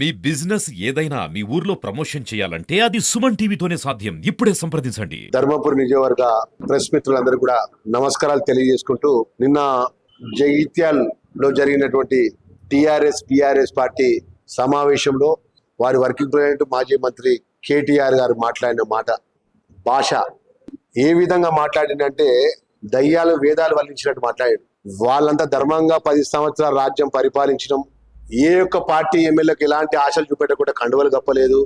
మీ business ఏదైనా మీ ఊర్లో promotion చేయాలంటే అది సుమన్ టీవీతోనే సాధ్యం. ఇప్పుడే సంప్రదించండి. ధర్మపురి నియోజకవర్గ ప్రెస్ మిత్రులందరూ కూడా నమస్కారాలు తెలియజేసుకుంటూ నిన్న జగిత్యాల్లో జరిగినటువంటి టిఆర్ఎస్ బిఆర్ఎస్ పార్టీ సమావేశంలో వారి వర్కింగ్ ప్రెసిడెంట్ మాజీ మంత్రి కేటీఆర్ గారు మాట్లాడిన మాట భాష ఏ విధంగా మాట్లాడిందంటే దయ్యాలు వేదాలు వల్లించినట్టు మాట్లాడాడు. వాళ్ళంతా ధర్మంగా పది సంవత్సరాల రాజ్యం పరిపాలించడం ఏ ఒక్క పార్టీ ఎమ్మెల్యేకి ఎలాంటి ఆశలు చూపెట్టకుండా కండువలు గప్పలేదు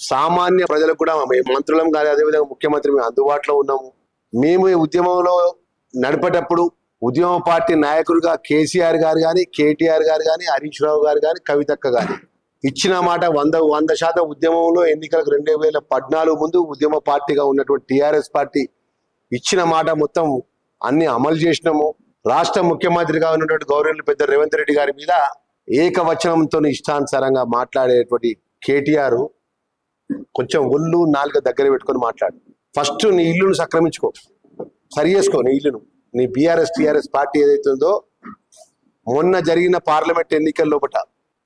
సామాన్య ప్రజలకు కూడా మేము మంత్రులం కానీ అదేవిధంగా ముఖ్యమంత్రి మేము అందుబాటులో ఉన్నాము. మేము ఈ ఉద్యమంలో నడిపేటప్పుడు ఉద్యమ పార్టీ నాయకులుగా కేసీఆర్ గారు కానీ కేటీఆర్ గారు కానీ హరీష్ రావు గారు కానీ కవితక్క గాని ఇచ్చిన మాట వంద వంద శాతం ఉద్యమంలో ఎన్నికలకు రెండు వేల పద్నాలుగు ముందు ఉద్యమ పార్టీగా ఉన్నటువంటి టీఆర్ఎస్ పార్టీ ఇచ్చిన మాట మొత్తం అన్ని అమలు చేసినాము. రాష్ట్ర ముఖ్యమంత్రిగా ఉన్నటువంటి గౌరవ పెద్ద రేవంత్ రెడ్డి గారి మీద ఏకవచనంతో ఇష్టానుసారంగా మాట్లాడేటువంటి కేటీఆర్ కొంచెం ఒళ్ళు నాలుక దగ్గర పెట్టుకొని మాట్లాడు. ఫస్ట్ నీ ఇల్లును సక్రమించుకో. సరి చేసుకో నీ ఇల్లును. నీ బీఆర్ఎస్ టీఆర్ఎస్ పార్టీ ఏదైతే ఉందో మొన్న జరిగిన పార్లమెంట్ ఎన్నికల లోపట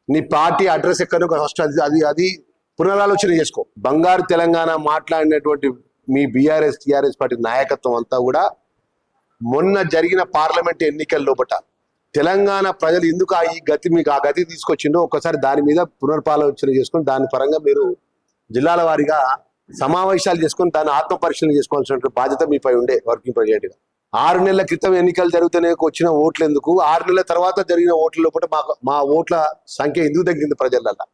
నీ పార్టీ అడ్రస్ ఎక్కడో ఫస్ట్ అది అది అది పునరాలోచన చేసుకో. బంగారు తెలంగాణ మాట్లాడినటువంటి మీ బీఆర్ఎస్ టీఆర్ఎస్ పార్టీ నాయకత్వం అంతా కూడా మొన్న జరిగిన పార్లమెంట్ ఎన్నికల లోపట తెలంగాణ ప్రజలు ఎందుకు ఆ ఈ గతి మీకు ఆ గతి తీసుకొచ్చిందో ఒకసారి దాని మీద పునర్పాలోచన చేసుకొని దాని పరంగా మీరు జిల్లాల వారీగా సమావేశాలు చేసుకొని దాన్ని ఆత్మ పరిశీలన చేసుకోవాల్సిన బాధ్యత మీపై ఉండే వర్కింగ్ ప్రెసిడెంట్గా. ఆరు నెలల క్రితం ఎన్నికలు జరుగుతూనే వచ్చిన ఓట్లు ఎందుకు? ఆరు నెలల తర్వాత జరిగిన ఓట్ల లోపల మా మా ఓట్ల సంఖ్య ఎందుకు తగ్గింది ప్రజలలో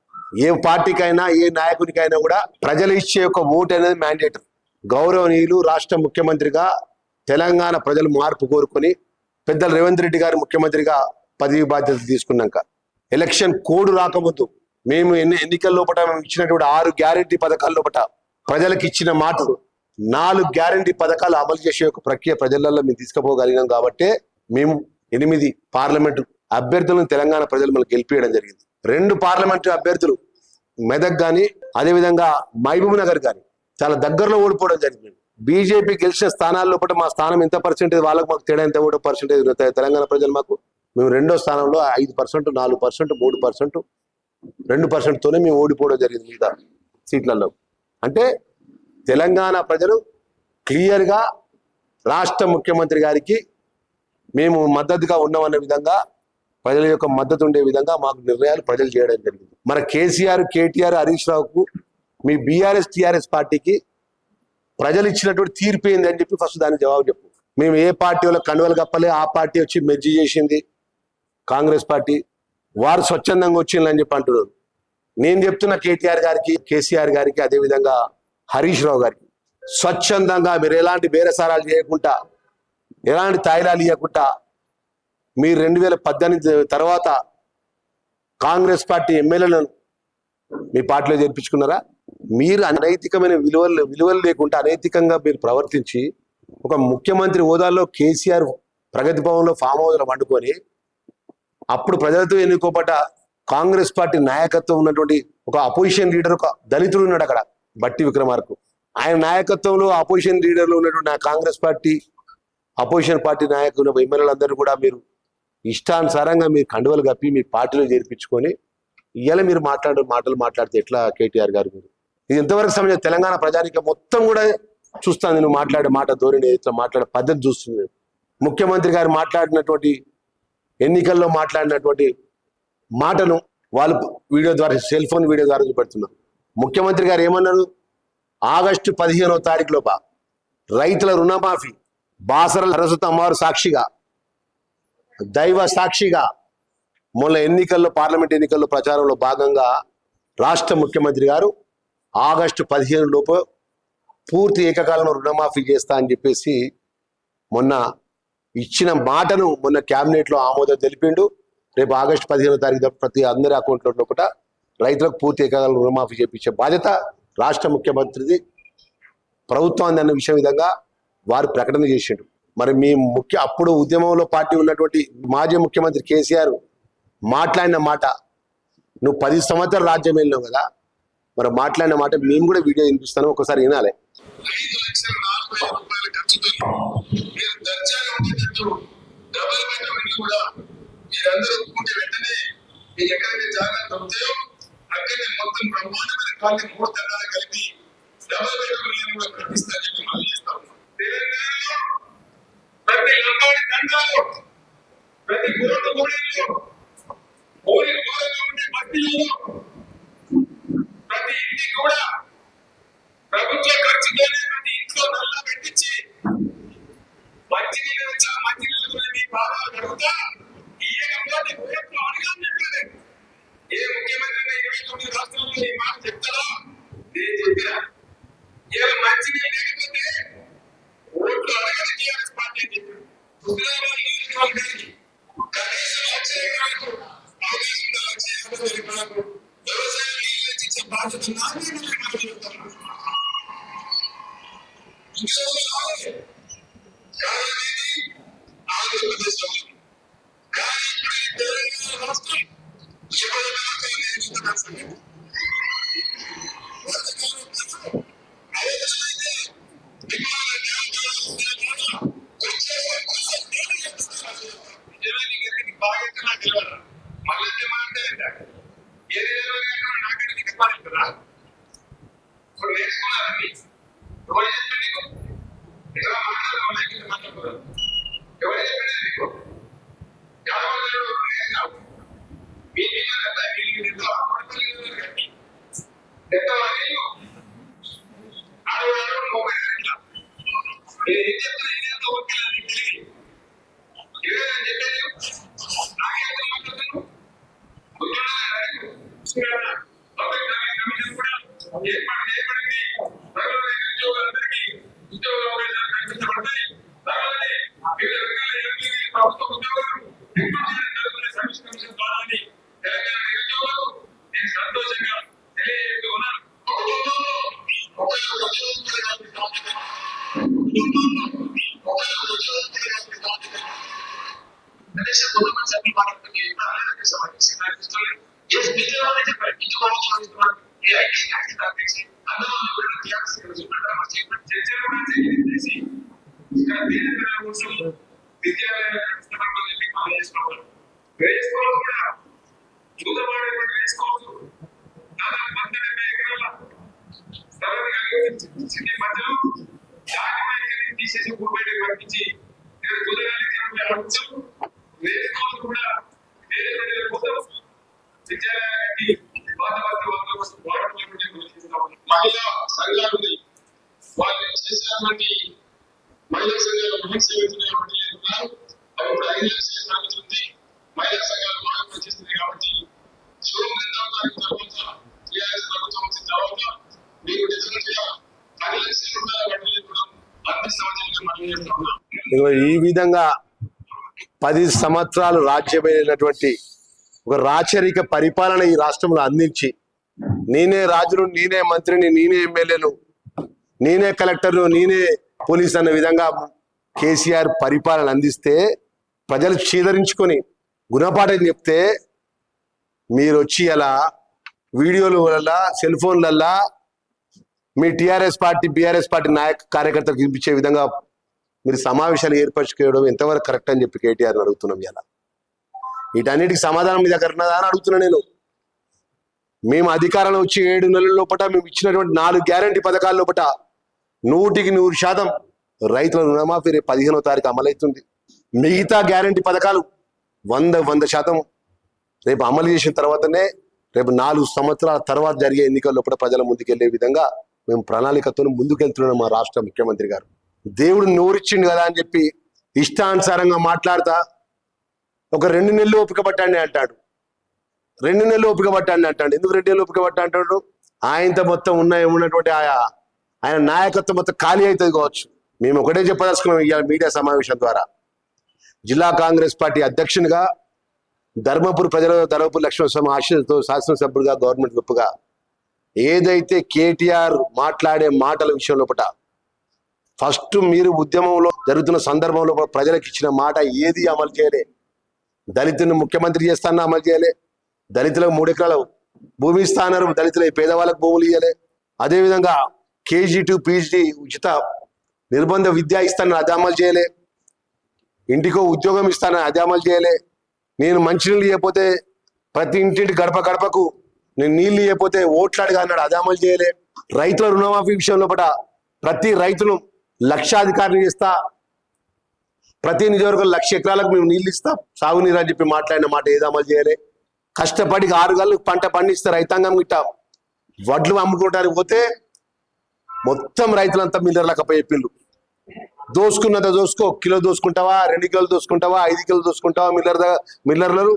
ఏ పార్టీకైనా ఏ నాయకునికైనా కూడా ప్రజలు ఇచ్చే ఒక ఓటు అనేది మ్యాండేటరీ గౌరవనీయులు రాష్ట్ర ముఖ్యమంత్రిగా తెలంగాణ ప్రజలు మార్పు కోరుకొని పెద్దలు రేవంత్ రెడ్డి గారు ముఖ్యమంత్రిగా పదవి బాధ్యత తీసుకున్నాక. ఎలక్షన్ కోడ్ రాకముందు మేము ఎన్ని ఎన్నికల లోపల మేము ఇచ్చినటువంటి ఆరు గ్యారెంటీ పథకాల లోపల ప్రజలకు ఇచ్చిన మాటలు నాలుగు గ్యారెంటీ పథకాలు అమలు చేసే ఒక ప్రక్రియ ప్రజలలో మేము తీసుకుపోగలిగినాం కాబట్టే మేము ఎనిమిది పార్లమెంటు అభ్యర్థులను తెలంగాణ ప్రజలు మనకు గెలిపియడం జరిగింది. రెండు పార్లమెంటు అభ్యర్థులు మెదక్ కానీ అదేవిధంగా మహబూబ్ నగర్ కానీ చాలా దగ్గరలో ఓడిపోవడం జరిగింది. బీజేపీ గెలిచిన స్థానాల లోపల మా స్థానం ఎంత పర్సెంటేజ్ వాళ్ళకి మాకు తేడా ఎంత? ఓటు పర్సెంటేజ్ తెలంగాణ ప్రజలు మాకు మేము రెండో స్థానంలో ఐదు పర్సెంట్ నాలుగు పర్సెంట్ మూడు పర్సెంట్ రెండు పర్సెంట్ తోనే మేము ఓడిపోవడం జరిగింది మిగతా సీట్లలో. అంటే తెలంగాణ ప్రజలు క్లియర్గా రాష్ట్ర ముఖ్యమంత్రి గారికి మేము మద్దతుగా ఉన్నామన్న విధంగా ప్రజల యొక్క మద్దతు ఉండే విధంగా మాకు నిర్ణయాలు ప్రజలు చేయడం జరిగింది. మన కేసీఆర్ కేటీఆర్ హరీష్ రావుకు మీ బీఆర్ఎస్ టీఆర్ఎస్ పార్టీకి ప్రజలు ఇచ్చినటువంటి తీర్పు ఏంది అని చెప్పి ఫస్ట్ దానికి జవాబు చెప్పు. మేము ఏ పార్టీ వాళ్ళకి కనువలు కప్పలే ఆ పార్టీ వచ్చి మెజ్జి చేసింది. కాంగ్రెస్ పార్టీ వారు స్వచ్ఛందంగా వచ్చిందని చెప్పి అంటున్నారు. నేను చెప్తున్న కేటీఆర్ గారికి కేసీఆర్ గారికి అదేవిధంగా హరీష్ రావు గారికి స్వచ్ఛందంగా మీరు ఎలాంటి బేరసారాలు చేయకుండా ఎలాంటి తాయిలాలు ఇవ్వకుండా మీరు రెండు వేల పద్దెనిమిది తర్వాత కాంగ్రెస్ పార్టీ ఎమ్మెల్యేలను మీ పార్టీలో చేర్పించుకున్నారా? మీరు అనైతికమైన విలువలు విలువలు లేకుండా అనైతికంగా మీరు ప్రవర్తించి ఒక ముఖ్యమంత్రి హోదాలో కేసీఆర్ ప్రగతి భవన్లో ఫామ్ హౌస్లో వండుకొని అప్పుడు ప్రజలతో ఎన్నుకోబడ్డ కాంగ్రెస్ పార్టీ నాయకత్వం ఉన్నటువంటి ఒక అపోజిషన్ లీడర్ ఒక దళితుడు ఉన్నాడు అక్కడ బట్టి విక్రమార్కు. ఆయన నాయకత్వంలో అపోజిషన్ లీడర్లు ఉన్నటువంటి ఆ కాంగ్రెస్ పార్టీ అపోజిషన్ పార్టీ నాయకులు ఎమ్మెల్యేలందరూ కూడా మీరు ఇష్టానుసారంగా మీరు కండువలు కప్పి మీ పార్టీలో చేర్పించుకొని ఇవాళ మీరు మాట్లాడే మాటలు మాట్లాడితే ఎట్లా కేటీఆర్ గారు మీరు ఇది ఎంతవరకు సమయం తెలంగాణ ప్రజానిక మొత్తం కూడా చూస్తాను నువ్వు మాట్లాడే మాట ధోరణి ఇట్లా మాట్లాడే పద్ధతి చూస్తుంది. ముఖ్యమంత్రి గారు మాట్లాడినటువంటి ఎన్నికల్లో మాట్లాడినటువంటి మాటను వాళ్ళు వీడియో ద్వారా సెల్ ఫోన్ వీడియో ద్వారా చూపెడుతున్నారు. ముఖ్యమంత్రి గారు ఏమన్నారు? ఆగస్టు పదిహేనో తారీఖు లోప రైతుల రుణమాఫీ బాసరల సరస్వతి అమ్మవారు సాక్షిగా దైవ సాక్షిగా మొన్న ఎన్నికల్లో పార్లమెంట్ ఎన్నికల్లో ప్రచారంలో భాగంగా రాష్ట్ర ముఖ్యమంత్రి గారు ఆగస్టు పదిహేను లోపు పూర్తి ఏకకాలంలో రుణమాఫీ చేస్తా అని చెప్పేసి మొన్న ఇచ్చిన మాటను మొన్న క్యాబినెట్లో ఆమోదం తెలిపిండు. రేపు ఆగస్టు పదిహేనో తారీఖు ప్రతి అందరి అకౌంట్లో లోపల రైతులకు పూర్తి ఏకకాలం రుణమాఫీ చేపించే బాధ్యత రాష్ట్ర ముఖ్యమంత్రిది. ప్రభుత్వాన్ని అన్న విషయం విధంగా వారు ప్రకటన చేసిండు. మరి మీ ముఖ్య అప్పుడు ఉద్యమంలో పార్టీ ఉన్నటువంటి మాజీ ముఖ్యమంత్రి కేసీఆర్ మాట్లాడిన మాట నువ్వు పది సంవత్సరాలు రాజ్యం వెళ్ళినావు కదా మరి మాట్లాడిన మాట మేము కూడా వీడియో వినిపిస్తాను ఒకసారి వినాలి. మొత్తం బ్రహ్మాండమైన మూడు కలిపి డబల్ బెడ్రూమ్ కూడా ఇంకా కావాలి కావాలనేది ఆంధ్రప్రదేశ్లో ఉంది. కానీ ఇప్పుడు ఈ తెలంగాణ రాష్ట్రం ఎవరి వెనకాల నేర్చుకున్న సంగతి. వర్తకాలం ప్రజలు అవసరమైతే విమాన న్యాయాలు ఉండే కాడ వచ్చేసే కోసం నేను చెప్తున్నాను. నిజమే నీకు ఎక్కడికి బాగా ఎక్కడ నాకు తెలియదు. మళ్ళీ ఏమంటే ఏది ఏదో నాకంటే నీకు ఎక్కువ చెప్తున్నా ఇప్పుడు నేర్చుకున్నారని ఎవరు చెప్పండి నీకు ఇక్కడ మాట్లాడడం లేకపోతే మాట్లాడకూడదు ఎవరు చెప్పండి నీకు యాదవలు నేర్చావు మీ పిల్లలు ఎంత పిల్లలు ఎంత పిల్లలు కట్టి ఎంత నీళ్ళు ఆడవాడు మొబైల్ ఎట్లా నేను ఏం చెప్తున్నా ఏం ఎంత ఓకే నీకు తెలియదు ఇవే నేను చెప్పేది నాకే ఎంత మాట్లాడుతున్నాను ఏర్పాటు చేయబడింది త్వరలో నిరుద్యోగులందరికీ ఉద్యోగ అవకాశాలు కల్పించబడతాయి త్వరలోనే వివిధ రకాల ఎంపీలు ప్రభుత్వ ఉద్యోగులు రిక్రూట్ చేయడం జరుగుతున్న సర్వీస్ కమిషన్ ద్వారా అని తెలంగాణ నిరుద్యోగులకు నేను సంతోషంగా తెలియజేస్తూ ఉన్నాను కుటుంబంలో ఒక ఉద్యోగస్తుల బాధ్యత కుటుంబంలో ఒక ఉద్యోగస్తుల బాధ్యత కనీసం కుటుంబ సభ్యులు మాట్లాడుతుంది అలాగే సమస్య కనిపిస్తుంది ఏ మిగతా వాళ్ళైతే పట్టించుకోవాల్సిన ఏ ఐటీ యాక్టివ్ అందులో కూడా త్యాగం చర్చలు కూడా చేసి ఇక్కడ దీనిపైన కోసం విద్యాలయాల పుస్తకంలో చెప్పి మనం చేసుకోవాలి వేసుకోవాలి కూడా చూదవాడేటువంటి వేసుకోవచ్చు దాదాపు వంద డెబ్బై ఎకరాల స్థలాన్ని కలిగి సిటీ మధ్యలో దాని తీసేసి భూమి బయటకు పంపించి ఇక్కడ చూదగాలి అవచ్చు వేసుకోవాలి కూడా వేరే ప్రజల కోసం విద్యాలయానికి వాతావరణ వాళ్ళ కోసం మహిళా వాళ్ళు చేసినటువంటి మహిళా మహిళ ఉన్నారు అవి ఇప్పుడు ఐదు సాగుతుంది మహిళా సంఘాలు కాబట్టి తర్వాత టీఆర్ఎస్ ప్రభుత్వం వచ్చిన తర్వాత మీకు డెఫినెట్గా పది లక్షల రూపాయల కూడా అందిస్తామని మనం చేస్తా ఉన్నాం ఈ విధంగా పది సంవత్సరాలు రాజ్యమైనటువంటి ఒక రాచరిక పరిపాలన ఈ రాష్ట్రంలో అందించి నేనే రాజును నేనే మంత్రిని నేనే ఎమ్మెల్యేను నేనే కలెక్టర్ను నేనే పోలీస్ అన్న విధంగా కేసీఆర్ పరిపాలన అందిస్తే ప్రజలు చీదరించుకొని గుణపాఠం చెప్తే మీరు వచ్చి అలా వీడియోల వల్ల సెల్ ఫోన్లల్లా మీ టిఆర్ఎస్ పార్టీ బీఆర్ఎస్ పార్టీ నాయక కార్యకర్తలకు వినిపించే విధంగా మీరు సమావేశాలు ఏర్పరచుకోవడం ఎంతవరకు కరెక్ట్ అని చెప్పి కేటీఆర్ అడుగుతున్నాం ఇలా వీటన్నిటికి సమాధానం మీ దగ్గర ఉన్నదా అని అడుగుతున్నా నేను. మేము అధికారంలో వచ్చి ఏడు నెలల లోపల మేము ఇచ్చినటువంటి నాలుగు గ్యారంటీ పథకాల లోపల నూటికి నూరు శాతం రైతుల రుణమాఫీ రేపు పదిహేనో తారీఖు అమలవుతుంది మిగతా గ్యారంటీ పథకాలు వంద వంద శాతం రేపు అమలు చేసిన తర్వాతనే రేపు నాలుగు సంవత్సరాల తర్వాత జరిగే ఎన్నికల లోపల ప్రజల ముందుకెళ్ళే విధంగా మేము ప్రణాళికతో ముందుకెళ్తున్నాం మా రాష్ట్ర ముఖ్యమంత్రి గారు. దేవుడు నోరిచ్చిండు కదా అని చెప్పి ఇష్టానుసారంగా మాట్లాడతా ఒక రెండు నెలలు ఓపిక పట్టండి అంటాడు. రెండు నెలలు ఓపిక పట్టండి అంటాడు. ఎందుకు రెండు నెలలు ఓపిక పట్ట అంటాడు? ఆయనతో మొత్తం ఉన్న ఉన్నటువంటి ఆయా ఆయన నాయకత్వం మొత్తం ఖాళీ అవుతుంది కావచ్చు. మేము ఒకటే చెప్పదలుచుకున్నాం ఇవాళ మీడియా సమావేశం ద్వారా. జిల్లా కాంగ్రెస్ పార్టీ అధ్యక్షునిగా ధర్మపురి ప్రజల ధర్మపురి లక్ష్మణస్వామి ఆశీస్సుతో శాసనసభ్యుడిగా గవర్నమెంట్ గొప్పగా ఏదైతే కేటీఆర్ మాట్లాడే మాటల విషయం లోపల ఫస్ట్ మీరు ఉద్యమంలో జరుగుతున్న సందర్భంలో ప్రజలకు ఇచ్చిన మాట ఏది అమలు చేయలే. దళితుని ముఖ్యమంత్రి చేస్తాను అమలు చేయలే? దళితులకు మూడు ఎకరాల భూమి ఇస్తాన్నారు దళితుల పేదవాళ్ళకు భూములు ఇవ్వలే అదేవిధంగా కేజీ టు పీజీ ఉచిత నిర్బంధ విద్య ఇస్తానని అది అమలు చేయలే. ఇంటికో ఉద్యోగం ఇస్తానని అది అమలు చేయలే. నేను మంచినీళ్ళు ఇవ్వకపోతే ప్రతి ఇంటింటి గడప గడపకు నేను నీళ్ళు ఇవ్వకపోతే ఓట్లాడుగా అన్నాడు. అది అమలు చేయలే. రైతుల రుణమాఫీ విషయంలో పట ప్రతి రైతును లక్షాధికారిని చేస్తా ప్రతి నియోజకవర్గం లక్ష ఎకరాలకు మేము నీళ్ళు ఇస్తాం. సాగునీరు అని చెప్పి మాట్లాడిన మాట ఏది అమలు చేయలే. కష్టపడి ఆరు గల్లు పంట పండిస్తే రైతాంగం గిట్ట వడ్లు అమ్ముకోవడానికి పోతే మొత్తం రైతులంతా మిల్లర్లకు అప్పచెప్పిండ్రు దోసుకున్నంత దోసుకో కిలో దోసుకుంటావా రెండు కిలోలు దోసుకుంటావా ఐదు కిలోలు దోసుకుంటావా మిల్లర్ మిల్లర్లు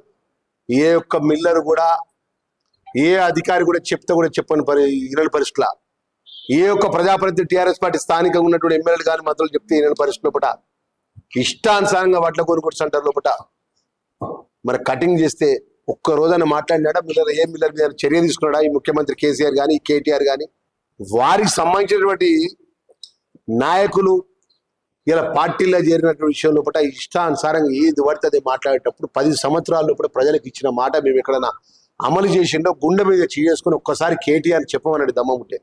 ఏ ఒక్క మిల్లర్ కూడా ఏ అధికారి కూడా చెప్తే కూడా చెప్పని పరి ఇరని పరిస్థితుల. ఏ ఒక్క ప్రజాప్రతినిధి టీఆర్ఎస్ పార్టీ స్థానికంగా ఉన్నటువంటి ఎమ్మెల్యేలు కానీ మంత్రులు చెప్తే ఇరని పరిస్థితులు లోపల. ఇష్టానుసారంగా వడ్ల కొనుగోలు సెంటర్ లోపల మరి కటింగ్ చేస్తే ఒక్క రోజైనా మాట్లాడినాడా? మిల్లర్ ఏ మిల్లర్ మీద చర్య తీసుకున్నాడా? ఈ ముఖ్యమంత్రి కేసీఆర్ కానీ కేటీఆర్ కానీ వారికి సంబంధించినటువంటి నాయకులు ఇలా పార్టీలో చేరినటువంటి విషయం లోపల ఇష్టానుసారంగా ఏది పడితే అది మాట్లాడేటప్పుడు పది సంవత్సరాల లోపల ప్రజలకు ఇచ్చిన మాట మేము ఎక్కడైనా అమలు చేసిండో గుండె మీద చేసుకుని ఒక్కసారి కేటీఆర్ చెప్పమన్నాడు దమ్మం ఉంటే.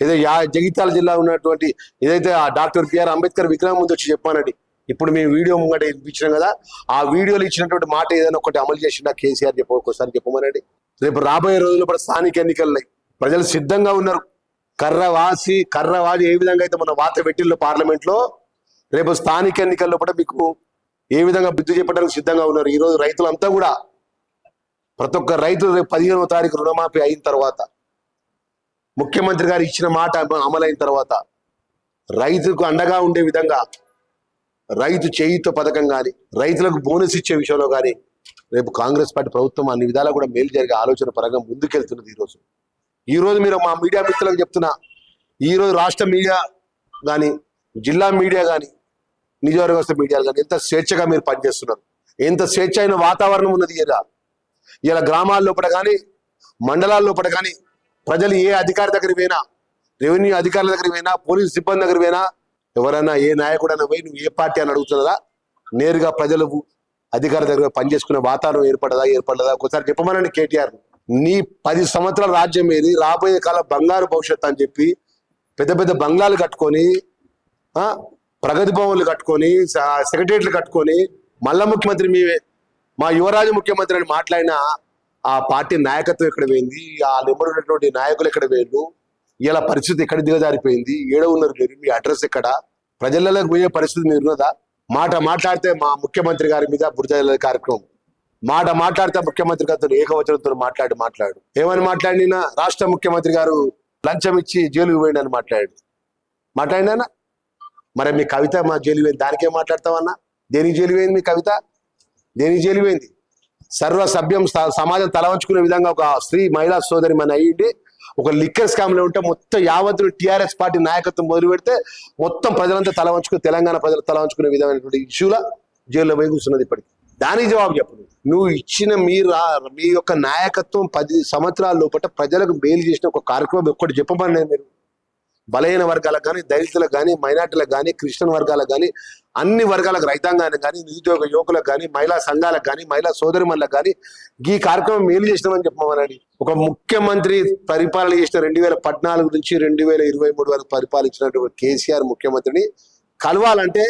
ఏదో యా జగిత్యాల జిల్లా ఉన్నటువంటి ఏదైతే ఆ డాక్టర్ బిఆర్ అంబేద్కర్ విగ్రహం ముందు వచ్చి చెప్పానండి ఇప్పుడు మేము వీడియో ముంగట ఇప్పించినాం కదా ఆ వీడియోలో ఇచ్చినటువంటి మాట ఏదైనా ఒకటి అమలు చేసిండా కేసీఆర్ చెప్ప ఒకసారి చెప్పమనండి. రేపు రాబోయే రోజుల్లో కూడా స్థానిక ఎన్నికలున్నాయి ప్రజలు సిద్ధంగా ఉన్నారు. కర్ర వాసి కర్ర వాసి ఏ విధంగా అయితే మన వాత పెట్టిల్లో పార్లమెంట్లో రేపు స్థానిక ఎన్నికల్లో కూడా మీకు ఏ విధంగా బుద్ధి చెప్పడానికి సిద్ధంగా ఉన్నారు. ఈ రోజు రైతులంతా కూడా ప్రతి ఒక్క రైతు రేపు పదిహేనవ తారీఖు రుణమాఫీ అయిన తర్వాత ముఖ్యమంత్రి గారు ఇచ్చిన మాట అమలైన తర్వాత రైతుకు అండగా ఉండే విధంగా రైతు చేయుత పథకం కానీ రైతులకు బోనస్ ఇచ్చే విషయంలో కానీ రేపు కాంగ్రెస్ పార్టీ ప్రభుత్వం అన్ని విధాలా కూడా మేలు జరిగే ఆలోచన పరంగా ముందుకెళ్తున్నది ఈరోజు. ఈ రోజు మీరు మా మీడియా మిత్రులకు చెప్తున్నా ఈ రోజు రాష్ట్ర మీడియా కానీ జిల్లా మీడియా కానీ నియోజకవర్గ మీడియాలు కానీ ఎంత స్వేచ్ఛగా మీరు పనిచేస్తున్నారు? ఎంత స్వేచ్ఛ అయిన వాతావరణం ఉన్నది ఇలా ఇలా గ్రామాల లోపల కానీ మండలాల లోపల కానీ ప్రజలు ఏ అధికారి దగ్గర పోయినా రెవెన్యూ అధికారుల దగ్గర పోయినా పోలీస్ సిబ్బంది దగ్గర పోయినా ఎవరైనా ఏ నాయకుడైనా పోయి నువ్వు ఏ పార్టీ అని అడుగుతున్నదా? నేరుగా ప్రజలు అధికార దగ్గర పనిచేసుకునే వాతావరణం ఏర్పడదా ఏర్పడదా ఒకసారి చెప్పమనండి కేటీఆర్. నీ పది సంవత్సరాల రాజ్యం ఏది? రాబోయే కాలం బంగారు భవిష్యత్తు అని చెప్పి పెద్ద పెద్ద బంగ్లాలు కట్టుకొని ఆ ప్రగతి భవన్లు కట్టుకొని స- సెక్రటరియట్లు కట్టుకొని మళ్ళా ముఖ్యమంత్రి మీవే మా యువరాజు ముఖ్యమంత్రి అని మాట్లాడిన ఆ పార్టీ నాయకత్వం ఎక్కడ పోయింది? ఆ నెంబర్ నాయకులు ఎక్కడ పోయిండు ఇలా పరిస్థితి ఎక్కడ దిగజారిపోయింది? ఏడ ఉన్నారు మీరు మీ అడ్రస్ ఎక్కడ? ప్రజలలోకి పోయే పరిస్థితి మీరు ఉన్నదా మాట మాట్లాడితే మా ముఖ్యమంత్రి గారి మీద బురద కార్యక్రమం. మాట మాట్లాడితే ముఖ్యమంత్రి గారితో ఏకవచనంతో మాట్లాడి మాట్లాడు. ఏమని మాట్లాడినా రాష్ట్ర ముఖ్యమంత్రి గారు లంచం ఇచ్చి జైలుకు పోయిండని మాట్లాడాడు మాట్లాడినా మరి మీ కవిత మా జైలు పోయింది. దానికేం మాట్లాడతామన్నా దేనికి జైలు పోయింది మీ కవిత? దేనికి జైలు పోయింది? సర్వ సభ్యం సమాజం తల వంచుకునే విధంగా ఒక స్త్రీ మహిళా సోదరి మన అయ్యింది ఒక లిక్కర్ స్కామ్లో ఉంటే మొత్తం యావత్తులు టిఆర్ఎస్ పార్టీ నాయకత్వం మొదలు పెడితే మొత్తం ప్రజలంతా తల వంచుకుని తెలంగాణ ప్రజలు తల వంచుకునే విధమైనటువంటి ఇష్యూల జైల్లో పోయి కూర్చున్నది ఇప్పటికి దానికి జవాబు చెప్పు నువ్వు. ఇచ్చిన మీ మీ యొక్క నాయకత్వం పది సంవత్సరాల లోపల ప్రజలకు మేలు చేసిన ఒక కార్యక్రమం ఒక్కటి చెప్పమని మీరు బలహీన వర్గాలకు కానీ దళితులకు కానీ మైనార్టీలకు కానీ క్రిస్టియన్ వర్గాలకు కానీ అన్ని వర్గాలకు రైతాంగానికి కానీ నిరుద్యోగ యువకులకు కానీ మహిళా సంఘాలకు కానీ మహిళా సోదరిమణులకు కానీ ఈ కార్యక్రమం మేలు చేసినామని చెప్పమనండి ఒక ముఖ్యమంత్రి పరిపాలన చేసిన రెండు వేల పద్నాలుగు నుంచి రెండు వేల ఇరవై మూడు వరకు పరిపాలించినటువంటి కేసీఆర్ ముఖ్యమంత్రిని కలవాలంటే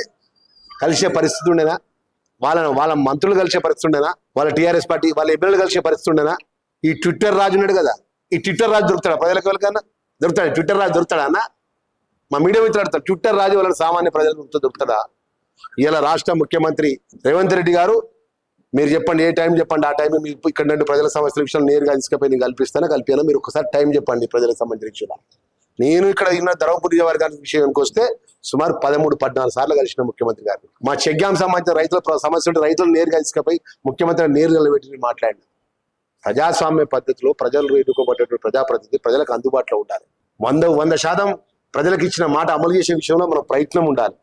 కలిసే పరిస్థితి ఉండేనా? వాళ్ళ వాళ్ళ మంత్రులు కలిసే పరిస్థితి ఉండేనా? వాళ్ళ టీఆర్ఎస్ పార్టీ వాళ్ళ ఎమ్మెల్యేలు కలిసే పరిస్థితి ఉండేనా? ఈ ట్విట్టర్ రాజు ఉన్నాడు కదా. ఈ ట్విట్టర్ రాజు దొరుకుతాడా? ప్రజలకు వెళ్ళకన్నా దొరుకుతాడు? ట్విట్టర్ రాజు దొరుకుతాడా అన్న? మా మీడియా మిత్రుడు ట్విట్టర్ రాజు వలన సామాన్య ప్రజలకు దొరుకుతాడా? ఇలా రాష్ట్ర ముఖ్యమంత్రి రేవంత్ రెడ్డి గారు మీరు చెప్పండి ఏ టైం చెప్పండి ఆ టైం మీరు ఇక్కడ నుండి ప్రజల సమస్యల విషయంలో నేరుగా తీసుకుపోయి నేను కల్పిస్తాను కల్పినా మీరు ఒకసారి టైం చెప్పండి ప్రజలకు సంబంధించిన విషయంలో. నేను ఇక్కడ ఉన్న ధర్మపురి వర్గాల విషయానికి వస్తే సుమారు పదమూడు పద్నాలుగు సార్లు కలిసిన ముఖ్యమంత్రి గారు. మా చెగ్గాం సంబంధించిన రైతుల సమస్యలు సమస్య ఉంటే రైతులు నేరుగా తీసుకుపోయి ముఖ్యమంత్రి నేరుగా నిలబెట్టి మాట్లాడిన. ప్రజాస్వామ్య పద్ధతిలో ప్రజలు ఎన్నుకోబడ్డటువంటి ప్రజాప్రతినిధి ప్రజలకు అందుబాటులో ఉండాలి. వంద వంద శాతం ప్రజలకు ఇచ్చిన మాట అమలు చేసే విషయంలో మన ప్రయత్నం ఉండాలి.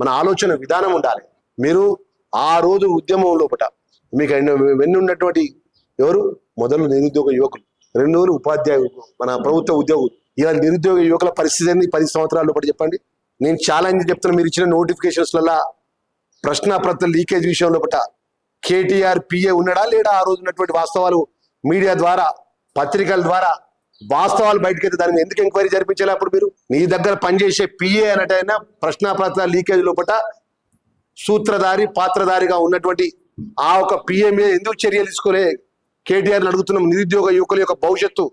మన ఆలోచన విధానం ఉండాలి. మీరు ఆ రోజు ఉద్యమం లోపల మీకు ఎన్నో- వెన్ను ఉన్నటువంటి ఎవరు? మొదలు నిరుద్యోగ యువకులు. రెండు రోజులు ఉపాధ్యాయులు మన ప్రభుత్వ ఉద్యోగులు. ఇలా నిరుద్యోగ యువకుల పరిస్థితి ఏంది? పది సంవత్సరాల లోపల చెప్పండి. నేను ఛాలెంజ్ చెప్తున్నా మీరు ఇచ్చిన నోటిఫికేషన్స్లలో ప్రశ్న ప్రతి లీకేజ్ విషయం లోపల కేటీఆర్ పిఏ ఉన్నాడా లేడా? ఆ రోజు ఉన్నటువంటి వాస్తవాలు మీడియా ద్వారా పత్రికల ద్వారా వాస్తవాలు బయటకైతే దాని మీద ఎందుకు ఎంక్వైరీ జరిపించాలి అప్పుడు మీరు? నీ దగ్గర పనిచేసే పిఏ అన్నట్టయినా ప్రశ్నాపత్ర లీకేజ్ లోపల సూత్రధారి పాత్రధారిగా ఉన్నటువంటి ఆ ఒక పిఏ మీద ఎందుకు చర్యలు తీసుకోలే? కేటీఆర్ అడుగుతున్నాం నిరుద్యోగ యువకుల యొక్క భవిష్యత్తు.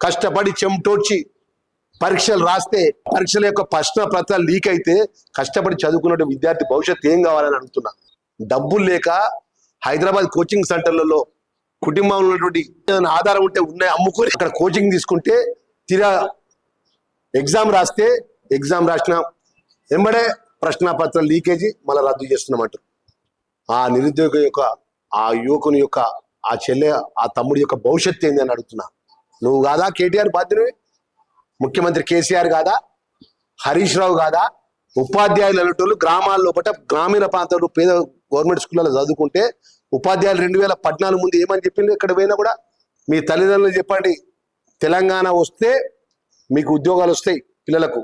కష్టపడి చెమటోడ్చి పరీక్షలు రాస్తే పరీక్షల యొక్క ప్రశ్న పత్రాలు లీక్ అయితే కష్టపడి చదువుకున్న విద్యార్థి భవిష్యత్తు ఏం కావాలని అడుగుతున్నా? డబ్బులు లేక హైదరాబాద్ కోచింగ్ సెంటర్లలో కుటుంబంలో ఉన్నటువంటి ఆధారం ఉంటే ఉన్నాయి అమ్ముకొని అక్కడ కోచింగ్ తీసుకుంటే తీరా ఎగ్జామ్ రాస్తే ఎగ్జామ్ రాసిన వెంబడే ప్రశ్న పత్రం లీకేజీ మళ్ళీ రద్దు చేస్తున్నామంటారు. ఆ నిరుద్యోగ యొక్క ఆ యువకుని యొక్క ఆ చెల్లె ఆ తమ్ముడి యొక్క భవిష్యత్తు ఏంది అని అడుగుతున్నా. నువ్వు కాదా కేటీఆర్ బాధ్యుడివి? ముఖ్యమంత్రి కేసీఆర్ కాదా? హరీష్ రావు కాదా? ఉపాధ్యాయులు అనేటోళ్ళు గ్రామాల్లో పట్ట గ్రామీణ ప్రాంతాల్లో పేద గవర్నమెంట్ స్కూళ్ళలో చదువుకుంటే ఉపాధ్యాయులు రెండు వేల పద్నాలుగు ముందు ఏమని చెప్పింది ఇక్కడ పోయినా కూడా మీ తల్లిదండ్రులు చెప్పండి. తెలంగాణ వస్తే మీకు ఉద్యోగాలు వస్తాయి పిల్లలకు.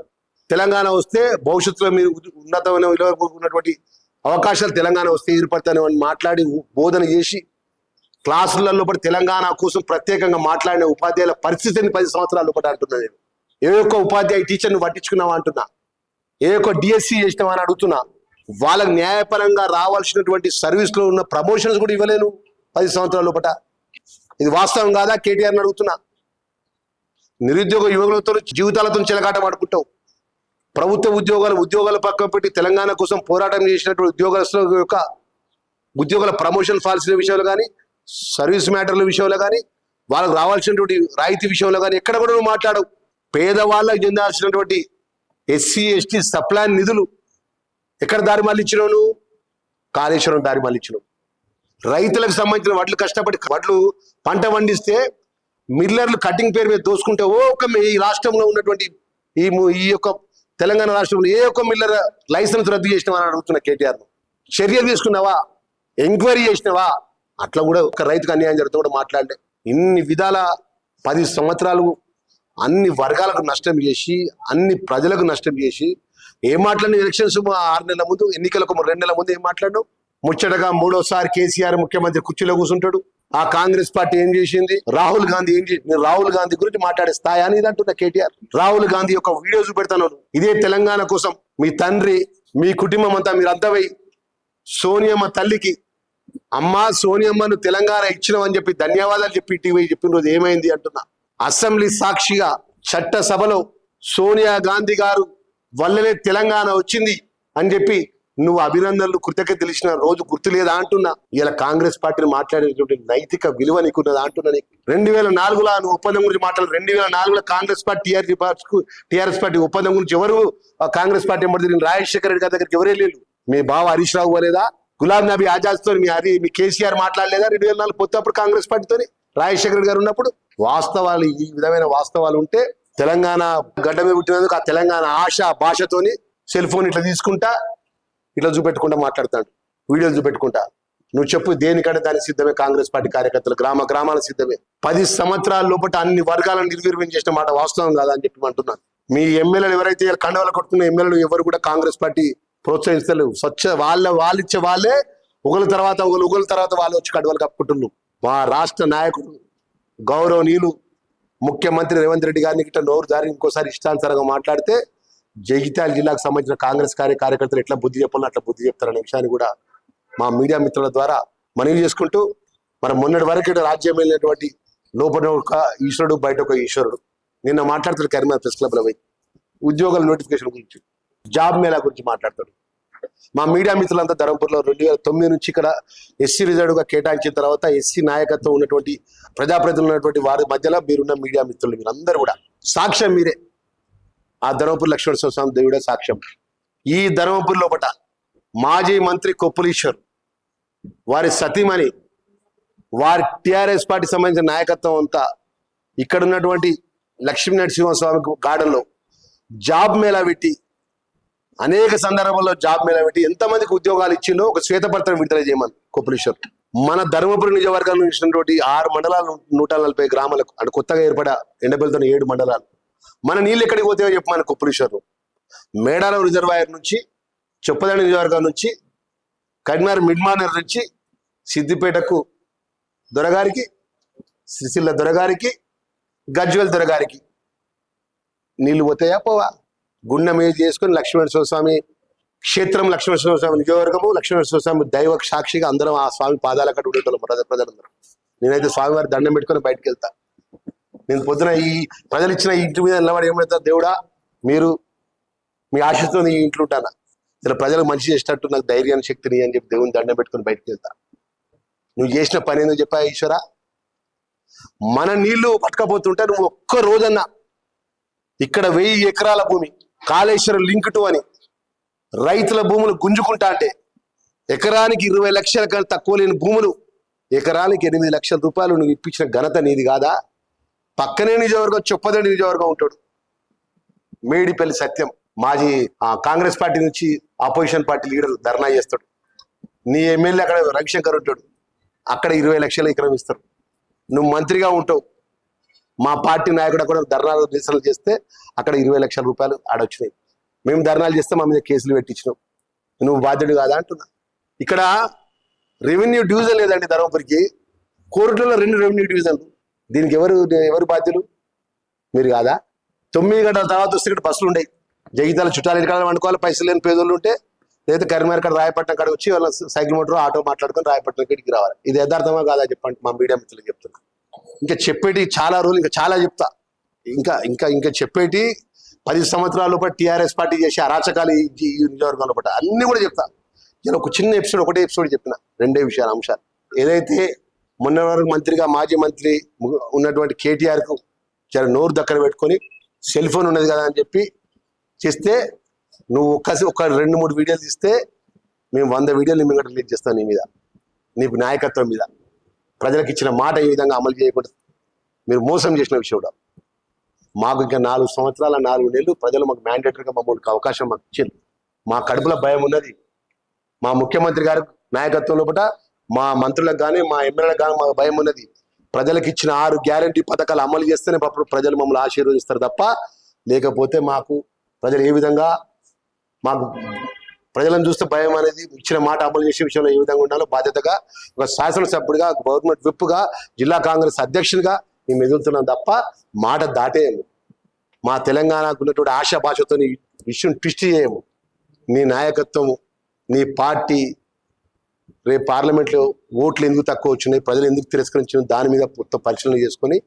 తెలంగాణ వస్తే భవిష్యత్తులో మీరు ఉన్నతమైన ఉన్నటువంటి అవకాశాలు తెలంగాణ వస్తే ఏర్పడతాయని మాట్లాడి బోధన చేసి క్లాసులలో పడి తెలంగాణ కోసం ప్రత్యేకంగా మాట్లాడిన ఉపాధ్యాయుల పరిస్థితిని పది సంవత్సరాలు పాటు అంటున్నా నేను. ఏ ఒక్క ఉపాధ్యాయ టీచర్ని పట్టించుకున్నావా అంటున్నా? ఏ ఒక్క డిఎస్సి చేసినావా అని అడుగుతున్నా? వాళ్ళకి న్యాయపరంగా రావాల్సినటువంటి సర్వీస్లో ఉన్న ప్రమోషన్స్ కూడా ఇవ్వలేను పది సంవత్సరాల లోపల. ఇది వాస్తవం కాదా? కేటీఆర్ని అడుగుతున్నా. నిరుద్యోగ యువకులతో జీవితాలతో చెలగాటం ఆడుకుంటావు. ప్రభుత్వ ఉద్యోగాలు ఉద్యోగాల పక్కన పెట్టి తెలంగాణ కోసం పోరాటం చేసినటువంటి ఉద్యోగస్తుల యొక్క ఉద్యోగుల ప్రమోషన్ పాలసీల విషయంలో కానీ సర్వీస్ మ్యాటర్ల విషయంలో కానీ వాళ్ళకి రావాల్సినటువంటి రాయితీ విషయంలో కానీ ఎక్కడ కూడా నువ్వు మాట్లాడవు. పేదవాళ్ళకు చెందాల్సినటువంటి ఎస్సీ ఎస్టీ సప్లాన్ నిధులు ఎక్కడ దారి మళ్ళించినావు నువ్వు? కాళేశ్వరం దారి మళ్ళించినావు రైతులకు సంబంధించిన వడ్లు కష్టపడి వడ్లు పంట పండిస్తే మిల్లర్లు కటింగ్ పేరు మీద దోసుకుంటే ఓ ఒక ఈ రాష్ట్రంలో ఉన్నటువంటి ఈ ము- ఈ యొక్క తెలంగాణ రాష్ట్రంలో ఏ ఒక్క మిల్లర్ లైసెన్స్ రద్దు చేసినావా అని అడుగుతున్న కేటీఆర్ చర్య తీసుకున్నావా? ఎంక్వైరీ చేసినావా? అట్లా కూడా ఒక రైతుకు అన్యాయం జరుగుతూ కూడా మాట్లాడలే. ఇన్ని విధాల పది సంవత్సరాలు అన్ని వర్గాలకు నష్టం చేసి అన్ని ప్రజలకు నష్టం చేసి ఏం మాట్లాడిన ఎలక్షన్స్ ఆరు నెలల ముందు ఎన్నికలకు రెండు నెలల ముందు ఏం మాట్లాడినావు? ముచ్చటగా మూడోసారి కేసీఆర్ ముఖ్యమంత్రి కుర్చీలో కూర్చుంటాడు. ఆ కాంగ్రెస్ పార్టీ ఏం చేసింది? రాహుల్ గాంధీ ఏం చేసింది రాహుల్ గాంధీ గురించి మాట్లాడే స్థాయి అనేది అంటున్నా కేటీఆర్. రాహుల్ గాంధీ యొక్క వీడియో చూపెడతాను. ఇదే తెలంగాణ కోసం మీ తండ్రి మీ కుటుంబం అంతా మీరు అద్దవై సోనియమ్మ తల్లికి అమ్మ సోనియమ్మను తెలంగాణ ఇచ్చినవని చెప్పి ధన్యవాదాలు చెప్పి టీవీ చెప్పిన రోజు ఏమైంది? అంటున్నా. అసెంబ్లీ సాక్షిగా చట్ట సభలో సోనియా గాంధీ గారు వల్లనే తెలంగాణ వచ్చింది అని చెప్పి నువ్వు అభినందనలు కృతజ్ఞత తెలిసిన రోజు గుర్తు లేదా అంటున్నా. ఇలా కాంగ్రెస్ పార్టీని మాట్లాడేటువంటి నైతిక విలువ నీకున్నదా అంటున్నా నీకు. రెండు వేల నాలుగులో నువ్వు ఒప్పందం గురించి మాట్లాడు రెండు వేల నాలుగులో Congress party TRS party TRS party ఒప్పందం గురించి ఎవరు ఆ కాంగ్రెస్ పార్టీ ఎంబడి రాజశేఖర రెడ్డి గారి దగ్గరికి ఎవరే లేరు. మీ బావ హరీష్ రావు పోలేదా? గులాబ్ నబీ ఆజాద్తో మీ హరి మీ కేసీఆర్ మాట్లాడలేదా రెండు వేల నాలుగు పొత్తప్పుడు కాంగ్రెస్ పార్టీతోని? రాజశేఖర రెడ్డి గారు ఉన్నప్పుడు వాస్తవాలు ఈ విధమైన వాస్తవాలు ఉంటే తెలంగాణ గడ్డ మీద పుట్టినందుకు ఆ తెలంగాణ ఆశ భాషతోని సెల్ ఫోన్ ఇట్లా తీసుకుంటా ఇట్లా చూపెట్టుకుంటా మాట్లాడతాడు. వీడియోలు చూపెట్టుకుంటా. నువ్వు చెప్పు దేనికంటే దానికి సిద్ధమే కాంగ్రెస్ పార్టీ కార్యకర్తలు గ్రామ గ్రామాల సిద్ధమే. పది సంవత్సరాల లోపల అన్ని వర్గాలను నిర్వీర్యం చేసిన మాట వాస్తవం కాదా అని చెప్పి అంటున్నాను. మీ ఎమ్మెల్యేలు ఎవరైతే కండవలు కొట్టుకున్న ఎమ్మెల్యేలు ఎవరు కూడా కాంగ్రెస్ పార్టీ ప్రోత్సహిస్తలేవు. స్వచ్ఛ వాళ్ళ వాళ్ళు ఇచ్చే వాళ్ళే ఒకరి తర్వాత ఒకరు ఒకరి తర్వాత వాళ్ళు వచ్చి కడవలు కప్పుకుంటున్నారు. మా రాష్ట్ర నాయకుడు గౌరవనీయులు ముఖ్యమంత్రి రేవంత్ రెడ్డి గారిని గిట్ట నోరు దారి ఇంకోసారి ఇష్టానుసారంగా మాట్లాడితే జగిత్యాల జిల్లాకు సంబంధించిన కాంగ్రెస్ కార్య కార్యకర్తలు ఎట్లా బుద్ధి చెప్పాలని అట్లా బుద్ధి చెప్తారనే విషయాన్ని కూడా మా మీడియా మిత్రుల ద్వారా మనవి చేసుకుంటూ మనం మొన్నటి వరకు రాజ్యం వెళ్ళినటువంటి లోపల ఒక ఈశ్వరుడు బయట ఒక ఈశ్వరుడు. నిన్న మాట్లాడతాడు కరీంనగర్ ప్రెస్ క్లబ్లో పోయి ఉద్యోగాల నోటిఫికేషన్ గురించి జాబ్ మేళా గురించి మాట్లాడతాడు మా మీడియా మిత్రులంతా ధర్మపురిలో రెండు వేల తొమ్మిది నుంచి ఇక్కడ ఎస్సీ రిజర్వ్గా కేటాయించిన తర్వాత ఎస్సీ నాయకత్వం ఉన్నటువంటి ప్రజాప్రతినిధులు ఉన్నటువంటి వారి మధ్యలో మీరున్న మీడియా మిత్రులు మీరందరూ కూడా. సాక్ష్యం మీరే. ఆ ధర్మపురి లక్ష్మణ స్వామి దేవుడే సాక్ష్యం. ఈ ధర్మపురి లోపట మాజీ మంత్రి కొప్పులీశ్వర్ వారి సతీమణి వారి టిఆర్ఎస్ పార్టీ సంబంధించిన నాయకత్వం అంతా ఇక్కడ ఉన్నటువంటి లక్ష్మీ నరసింహస్వామి గార్డెన్లో జాబ్ మేళా పెట్టి అనేక సందర్భాల్లో జాబ్ మేళా పెట్టి ఎంతమందికి ఉద్యోగాలు ఇచ్చిందో ఒక శ్వేతపత్రం విడుదల చేయమని కొప్పలేశ్వర్ మన ధర్మపురి నియోజకవర్గం నుంచి ఇచ్చినటువంటి ఆరు మండలాలు నూట నలభై గ్రామాలకు అంటే కొత్తగా ఏర్పడ ఎండబెల్తో ఏడు మండలాలు. మన నీళ్ళు ఎక్కడికి పోతాయో చెప్పమని కొప్పులీశ్వర్ మేడారం రిజర్వాయర్ నుంచి చొప్పదండి నియోజకవర్గం నుంచి కడిమార్ మిడ్మానర్ నుంచి సిద్దిపేటకు దొరగారికి సిరిసిల్ల దొరగారికి గజ్వెల్ దొరగారికి నీళ్ళు పోతాయా పోవా? గుండె మీద చేసుకుని లక్ష్మీనరసింహ స్వామి క్షేత్రం లక్ష్మీనరసింహ స్వామి నియోజకవర్గము లక్ష్మీనరసింహ స్వామి దైవ సాక్షిగా అందరం ఆ స్వామి పాదాల కట్టు ఉండేటోళ్ళం ప్రజలందరూ ప్రజలందరం. నేనైతే స్వామివారి దండం పెట్టుకొని బయటకు వెళ్తా. నేను పొద్దున ఈ ప్రజలు ఇచ్చిన ఇంటి మీద నిలబడి ఏమవుతా దేవుడా మీరు మీ ఆశతో నీ ఇంట్లో ఉంటానా? ఇలా ప్రజలకు మంచి చేసేటట్టు నాకు ధైర్యాన్ని శక్తిని అని చెప్పి దేవుని దండం పెట్టుకొని బయటకు వెళ్తా. నువ్వు చేసిన పని ఏందో చెప్పా ఈశ్వర? మన నీళ్ళు పట్టుకపోతుంటే నువ్వు ఒక్క రోజన్నా ఇక్కడ వెయ్యి ఎకరాల భూమి కాళేశ్వరం లింక్ టు అని రైతుల భూములు గుంజుకుంటా అంటే ఎకరానికి ఇరవై లక్షల కన్నా తక్కువ లేని భూములు ఎకరానికి ఎనిమిది లక్షల రూపాయలు నువ్వు ఇప్పించిన ఘనత నీది కాదా? పక్కనే నిజవర్గం చొప్పదండి నిజవర్గం ఉంటాడు. మేడిపల్లి సత్యం మాజీ ఆ, కాంగ్రెస్ పార్టీ నుంచి ఆపోజిషన్ పార్టీ లీడర్ ధర్నా చేస్తాడు. నీ ఎమ్మెల్యే అక్కడ రవిశంకర్ ఉంటాడు. అక్కడ ఇరవై లక్షలు ఎకరం ఇస్తారు. నువ్వు మంత్రిగా ఉంటావు. మా పార్టీ నాయకుడు కూడా ధర్నాలు నిరసనలు చేస్తే అక్కడ ఇరవై లక్షల రూపాయలు ఆడొచ్చినాయి. మేము ధర్నాలు చేస్తే మా మీద కేసులు పెట్టించినాం. నువ్వు బాధ్యుడు కాదా అంటున్నా. ఇక్కడ రెవెన్యూ డివిజన్ లేదండి ధర్మపురికి. కోర్టులో రెండు రెవెన్యూ డివిజన్లు. దీనికి ఎవరు ఎవరు బాధ్యులు? మీరు కాదా? తొమ్మిది గంటల తర్వాత వస్తే ఇక్కడ బస్సులు ఉండేవి. జగితాల చుట్టాలు ఎన్నికలు వండుకోవాలి పైసలు లేని పేదోళ్ళు ఉంటే లేదా కరీంనగర్ కాడ రాయపట్నం కాడ వచ్చి వాళ్ళ సైకిల్ మోటార్ ఆటో మాట్లాడుకొని రాయపట్నం ఇక్కడికి రావాలి. ఇది యథార్థమా కాదా చెప్పండి మా మీడియా మిత్రులు చెప్తున్నా. ఇంకా చెప్పేటి చాలా రోజులు ఇంకా చాలా చెప్తా. ఇంకా ఇంకా ఇంకా చెప్పేటి పది సంవత్సరాల లోపల టీఆర్ఎస్ పార్టీ చేసే అరాచకాలు ఈ ఈ నియోజకవర్గం అన్ని కూడా చెప్తా. నేను ఒక చిన్న ఎపిసోడ్ ఒకటే ఎపిసోడ్ చెప్పిన రెండే విషయాలు అంశాలు. ఏదైతే మొన్న వరకు మంత్రిగా మాజీ మంత్రి ఉన్నటువంటి కేటీఆర్కు జర నోరు దక్కన పెట్టుకొని సెల్ ఫోన్ ఉన్నది కదా అని చెప్పి చేస్తే నువ్వు ఒక్కసి ఒక రెండు మూడు వీడియోలు తీస్తే మేము వంద వీడియోలు మేము రిలీజ్ చేస్తాం నీ మీద నీకు నాయకత్వం మీద. ప్రజలకు ఇచ్చిన మాట ఈ విధంగా అమలు చేయకూడదు? మీరు మోసం చేసిన విషయం కూడా. మాకు ఇంకా నాలుగు సంవత్సరాల నాలుగు నెలలు ప్రజలు మాకు మ్యాండేటరీగా మమ్మల్ని అవకాశం మాకు ఇచ్చింది మా కడుపులో భయం ఉన్నది. మా ముఖ్యమంత్రి గారి నాయకత్వం లోపల మా మంత్రులకు కానీ మా ఎమ్మెల్యేలకు కానీ మాకు భయం ఉన్నది. ప్రజలకు ఇచ్చిన ఆరు గ్యారంటీ పథకాలు అమలు చేస్తేనే అప్పుడు ప్రజలు మమ్మల్ని ఆశీర్వదిస్తారు తప్ప లేకపోతే మాకు ప్రజలు ఏ విధంగా మాకు ప్రజలను చూస్తే భయం అనేది ఇచ్చిన మాట అమలు చేసే విషయంలో ఏ విధంగా ఉండాలో బాధ్యతగా ఒక శాసనసభ్యుడిగా గవర్నమెంట్ విప్గా జిల్లా కాంగ్రెస్ అధ్యక్షుడిగా మేము ఎదుగుతున్నాం తప్ప మాట దాటేయము. మా తెలంగాణకు ఉన్నటువంటి ఆశా భాషతో విషయం ట్విస్ట్ చేయము. నీ నాయకత్వము నీ పార్టీ రేపు పార్లమెంట్లో ఓట్లు ఎందుకు తక్కువ వచ్చినాయి ప్రజలు ఎందుకు తిరస్కరించిన దాని మీద మొత్తం పరిశీలన చేసుకొని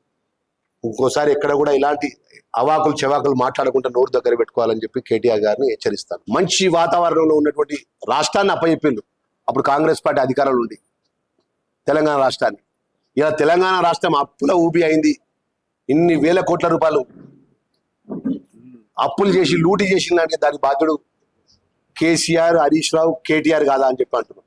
ఇంకోసారి ఎక్కడ కూడా ఇలాంటి అవాకులు చెవాకులు మాట్లాడకుండా నోరు దగ్గర పెట్టుకోవాలని చెప్పి కేటీఆర్ గారిని హెచ్చరిస్తాను మంచి వాతావరణంలో ఉన్నటువంటి రాష్ట్రాన్ని అప్పచెప్పిండు. అప్పుడు కాంగ్రెస్ పార్టీ అధికారంలో ఉంది. తెలంగాణ రాష్ట్రాన్ని. ఇలా తెలంగాణ రాష్ట్రం అప్పుల ఊపి అయింది. ఇన్ని వేల కోట్ల రూపాయలు అప్పులు చేసి లూటీ చేసిన దాని బాధ్యుడు కేసీఆర్ హరీష్ రావు కేటీఆర్ కాదా అని చెప్పి అంటున్నాం.